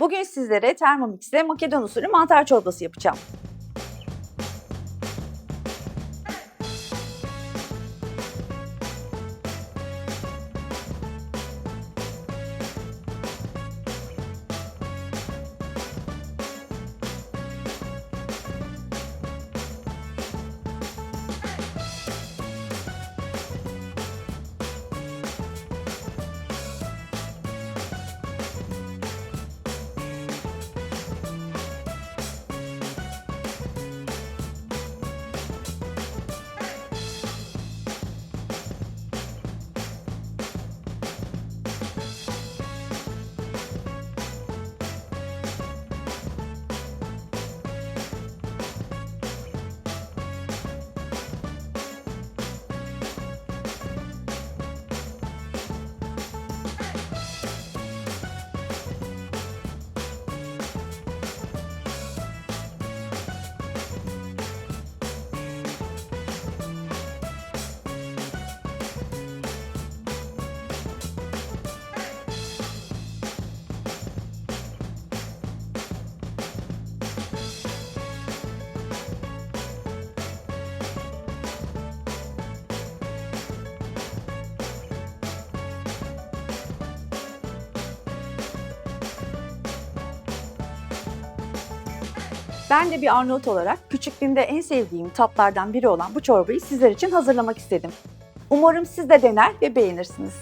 Bugün sizlere Thermomix'te Makedon usulü mantar çorbası yapacağım. Ben de bir Arnavut olarak küçüklüğümde en sevdiğim tatlardan biri olan bu çorbayı sizler için hazırlamak istedim. Umarım siz de dener ve beğenirsiniz.